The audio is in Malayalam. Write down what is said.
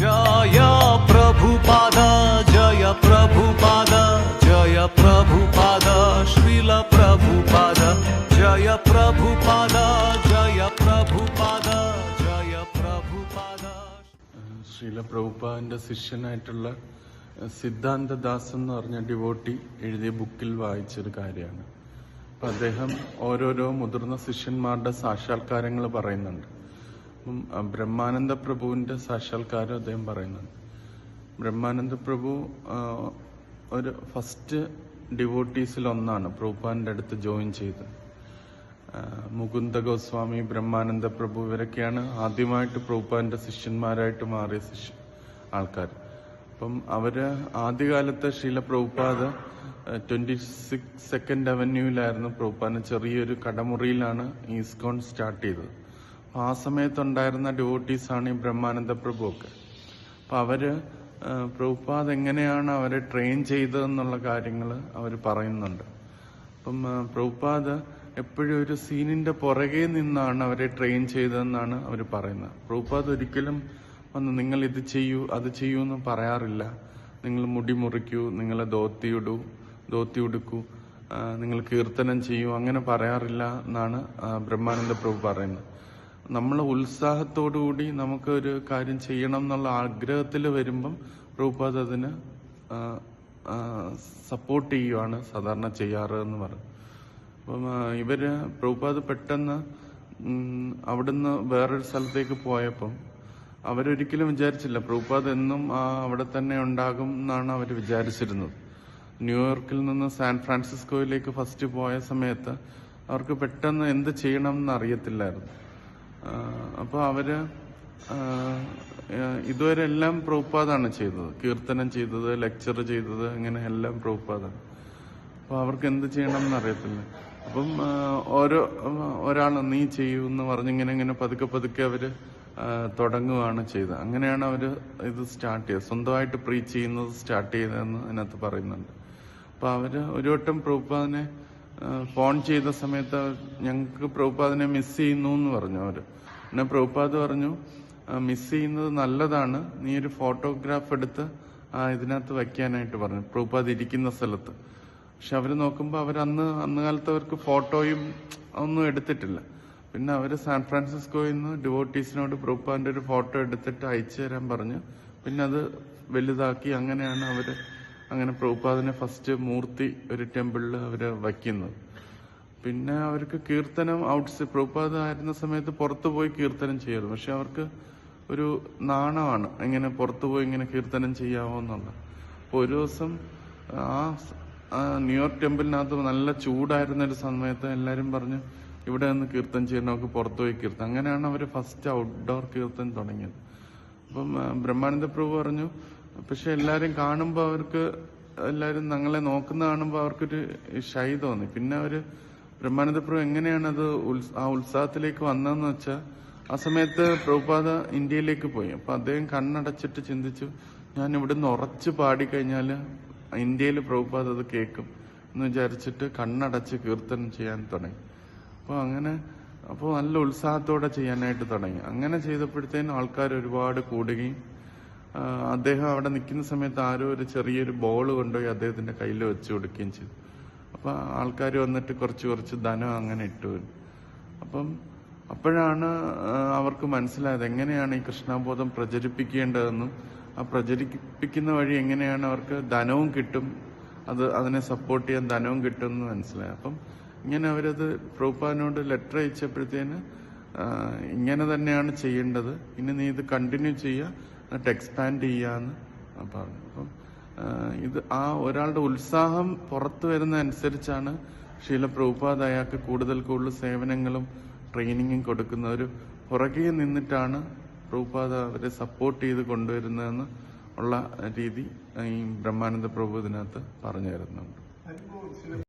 ജയ പ്രഭുപാദ ജയ പ്രഭുപാദ ജയ പ്രഭുപാദ ശ്രീല പ്രഭുപാദ ജയ പ്രഭുപാദ ജയ പ്രഭുപാദ ജയ പ്രഭുപാദ പ്രഭുപാദന്റെ ശിഷ്യനായിട്ടുള്ള സിദ്ധാന്തദാസ് എന്ന് പറഞ്ഞ ഡിവോട്ടി എഴുതിയ ബുക്കിൽ വായിച്ചൊരു കാര്യമാണ്. അപ്പൊ അദ്ദേഹം ഓരോരോ മുതിർന്ന ശിഷ്യന്മാരുടെ സാക്ഷാത്കാരങ്ങൾ പറയുന്നുണ്ട്. ബ്രഹ്മാനന്ദ പ്രഭുവിന്റെ സാക്ഷാത്കാരം അദ്ദേഹം പറയുന്നത്. ബ്രഹ്മാനന്ദ പ്രഭു ഒരു ഫസ്റ്റ് ഡിവോട്ടീസിൽ ഒന്നാണ് പ്രഭുപാദിന്റെ അടുത്ത് ജോയിൻ ചെയ്ത്. മുകുന്ദ ഗോസ്വാമി ബ്രഹ്മാനന്ദ പ്രഭു ഇവരൊക്കെയാണ് ആദ്യമായിട്ട് പ്രഭുപാദിന്റെ ശിഷ്യന്മാരായിട്ട് മാറിയ ശിഷ്യ ആൾക്കാർ. അപ്പം അവർ ആദ്യകാലത്ത് Srila Prabhupada twenty six Second അവന്യൂവിലായിരുന്നു പ്രഭുപാദിന് ചെറിയൊരു കടമുറിയിലാണ് ഈസ്കോൺ സ്റ്റാർട്ട് ചെയ്തത്. ആ സമയത്തുണ്ടായിരുന്ന ഡ്യൂട്ടീസാണ് ഈ ബ്രഹ്മാനന്ദ പ്രഭു ഒക്കെ അപ്പൊ അവർ ആ, പ്രഭുപാദ് എങ്ങനെയാണ് അവരെ ട്രെയിൻ ചെയ്തതെന്നുള്ള കാര്യങ്ങൾ അവർ പറയുന്നുണ്ട്. അപ്പം പ്രഭുപാദ് എപ്പോഴും ഒരു സീനിന്റെ പുറകെ നിന്നാണ് അവരെ ട്രെയിൻ ചെയ്തതെന്നാണ് അവർ പറയുന്നത്. പ്രഭുപാദ് ഒരിക്കലും വന്ന് നിങ്ങൾ ഇത് ചെയ്യൂ അത് ചെയ്യൂ എന്ന് പറയാറില്ല. നിങ്ങൾ മുടി മുറിക്കൂ നിങ്ങൾ ധോത്തിയിടൂ ധോത്തി ഉടുക്കൂ നിങ്ങൾ കീർത്തനം ചെയ്യൂ അങ്ങനെ പറയാറില്ല എന്നാണ് ബ്രഹ്മാനന്ദ പ്രഭു പറയുന്നത്. നമ്മൾ ഉത്സാഹത്തോടുകൂടി നമുക്ക് ഒരു കാര്യം ചെയ്യണം എന്നുള്ള ആഗ്രഹത്തിൽ വരുമ്പം പ്രഭുപാദ് അതിന് സപ്പോർട്ട് ചെയ്യുവാണ് സാധാരണ ചെയ്യാറ് എന്ന് പറയും അപ്പം ഇവർ പ്രഭുപാദ് പെട്ടെന്ന് അവിടുന്ന് വേറൊരു സ്ഥലത്തേക്ക് പോയപ്പം അവരൊരിക്കലും വിചാരിച്ചില്ല പ്രഭുപാദ് എന്നും അവിടെ തന്നെ ഉണ്ടാകും എന്നാണ് അവർ വിചാരിച്ചിരുന്നത്. ന്യൂയോർക്കിൽ നിന്ന് സാൻ ഫ്രാൻസിസ്കോയിലേക്ക് ഫസ്റ്റ് പോയ സമയത്ത് അവർക്ക് പെട്ടെന്ന് എന്ത് ചെയ്യണം എന്ന് അറിയത്തില്ലായിരുന്നു അപ്പോൾ അവർ ഇതുവരെ എല്ലാം പ്രഭുപാദാണ് ചെയ്തത്. കീർത്തനം ചെയ്തത് ലെക്ചർ ചെയ്തത് അങ്ങനെ എല്ലാം പ്രഭുപാദാണ് അപ്പോൾ അവർക്ക് എന്ത് ചെയ്യണം എന്നറിയത്തില്ല അപ്പം ഓരോ ഒരാൾ നീ ചെയ്യൂ എന്ന് പറഞ്ഞിങ്ങനെ ഇങ്ങനെ പതുക്കെ പതുക്കെ അവർ തുടങ്ങുകയാണ് ചെയ്തത്. അങ്ങനെയാണ് അവർ ഇത് സ്റ്റാർട്ട് ചെയ്തത്. സ്വന്തമായിട്ട് പ്രീച്ച് ചെയ്യുന്നത് സ്റ്റാർട്ട് ചെയ്തതെന്ന് അതിനകത്ത് പറയുന്നുണ്ട്. അപ്പൊ അവർ ഒരു വട്ടം പ്രഭുപാദിനെ ഫോൺ ചെയ്ത സമയത്ത് ഞങ്ങൾക്ക് പ്രഭുപാദിനെ മിസ് ചെയ്യുന്നു എന്ന് പറഞ്ഞു അവർ. പിന്നെ പ്രഭുപാദ് പറഞ്ഞു മിസ് ചെയ്യുന്നത് നല്ലതാണ്. നീ ഒരു ഫോട്ടോഗ്രാഫ് എടുത്ത് ഇതിനകത്ത് വയ്ക്കാനായിട്ട് പറഞ്ഞു. പ്രഭുപാദ് ഇരിക്കുന്ന സ്ഥലത്ത്. പക്ഷെ അവർ നോക്കുമ്പോൾ അവർ അന്ന് അന്ന് കാലത്ത് അവർക്ക് ഫോട്ടോയും ഒന്നും എടുത്തിട്ടില്ല. പിന്നെ അവർ സാൻ ഫ്രാൻസിസ്കോയിൽ നിന്ന് ഡിവോട്ടീസിനോട് പ്രഭുപാദിന്റെ ഒരു ഫോട്ടോ എടുത്തിട്ട് അയച്ചു തരാൻ പറഞ്ഞു. പിന്നെ അത് വലുതാക്കി അങ്ങനെയാണ് അവർ അങ്ങനെ പ്രഭുപാദിനെ ഫസ്റ്റ് മൂർത്തി ഒരു ടെമ്പിളിൽ അവർ വയ്ക്കുന്നത്. പിന്നെ അവർക്ക് കീർത്തനം ഔട്ട്സ് പ്രഭുപാദ് ആയിരുന്ന സമയത്ത് പുറത്തു പോയി കീർത്തനം ചെയ്യരുത് പക്ഷെ അവർക്ക് ഒരു നാണമാണ് ഇങ്ങനെ പുറത്തു പോയി ഇങ്ങനെ കീർത്തനം ചെയ്യാമോ എന്നുള്ളത് അപ്പോൾ ഒരു ദിവസം ആ ന്യൂയോർക്ക് ടെമ്പിളിനകത്ത് നല്ല ചൂടായിരുന്ന ഒരു സമയത്ത് എല്ലാരും പറഞ്ഞു ഇവിടെ നിന്ന് കീർത്തനം ചെയ്യണം നമുക്ക് പുറത്തു പോയി കീർത്തനം. അങ്ങനെയാണ് അവർ ഫസ്റ്റ് ഔട്ട്ഡോർ കീർത്തനം തുടങ്ങിയത്. അപ്പം ബ്രഹ്മാനന്ദ പ്രഭു പറഞ്ഞു പക്ഷെ എല്ലാരും കാണുമ്പോൾ അവർക്ക് എല്ലാരും ഞങ്ങളെ നോക്കുന്ന കാണുമ്പോൾ അവർക്കൊരു ഷൈ തോന്നി. പിന്നെ അവർ ബ്രഹ്മാനന്ദ പ്രഭു എങ്ങനെയാണ് അത് ആ ഉത്സാഹത്തിലേക്ക് വന്നതെന്ന് വെച്ചാൽ ആ സമയത്ത് പ്രഭുപാദ ഇന്ത്യയിലേക്ക് പോയി. അപ്പൊ അദ്ദേഹം കണ്ണടച്ചിട്ട് ചിന്തിച്ചു ഞാൻ ഇവിടുന്ന് ഉറച്ചു പാടിക്കഴിഞ്ഞാൽ ഇന്ത്യയിൽ പ്രഭുപാദ അത് കേൾക്കും എന്ന് വിചാരിച്ചിട്ട് കണ്ണടച്ച് കീർത്തനം ചെയ്യാൻ തുടങ്ങി. അപ്പോൾ അങ്ങനെ അപ്പോൾ നല്ല ഉത്സാഹത്തോടെ ചെയ്യാനായിട്ട് തുടങ്ങി. അങ്ങനെ ചെയ്തപ്പോഴത്തേനും ആൾക്കാർ ഒരുപാട് കൂടുകയും അദ്ദേഹം അവിടെ നിൽക്കുന്ന സമയത്ത് ആരോ ഒരു ചെറിയൊരു ബോൾ കൊണ്ടുപോയി അദ്ദേഹത്തിന്റെ കയ്യിൽ വെച്ച് കൊടുക്കുകയും ചെയ്തു. അപ്പൊ ആൾക്കാർ വന്നിട്ട് കുറച്ച് കുറച്ച് ധനം അങ്ങനെ ഇട്ടു. അപ്പം അപ്പോഴാണ് അവർക്ക് മനസ്സിലായത് എങ്ങനെയാണ് ഈ കൃഷ്ണബോധം പ്രചരിപ്പിക്കേണ്ടതെന്നും ആ പ്രചരിപ്പിക്കുന്ന വഴി എങ്ങനെയാണ് അവർക്ക് ധനവും കിട്ടും അത് അതിനെ സപ്പോർട്ട് ചെയ്യാൻ ധനവും കിട്ടും എന്ന് മനസ്സിലായി അപ്പം ഇങ്ങനെ അവരത് പ്രൂപ്പാനോട് ലെറ്റർ അയച്ചപ്പോഴത്തേന് ഇങ്ങനെ തന്നെയാണ് ചെയ്യേണ്ടത്. ഇനി നീ ഇത് കണ്ടിന്യൂ ചെയ്യുക. എന്നിട്ട് എക്സ്പാൻഡ് ചെയ്യാന്ന് പറഞ്ഞു. അപ്പം ഇത് ആ ഒരാളുടെ ഉത്സാഹം പുറത്തു വരുന്ന അനുസരിച്ചാണ് ശീല പ്രഭുപാദ് അയാൾക്ക് കൂടുതൽ കൂടുതൽ സേവനങ്ങളും ട്രെയിനിങ്ങും കൊടുക്കുന്ന ഒരു പുറകെ നിന്നിട്ടാണ് പ്രഭുപാദ് അവരെ സപ്പോർട്ട് ചെയ്ത് കൊണ്ടുവരുന്നതെന്ന് ഉള്ള രീതി ഈ ബ്രഹ്മാനന്ദ പ്രഭു ഇതിനകത്ത് പറഞ്ഞു തരുന്നുണ്ട്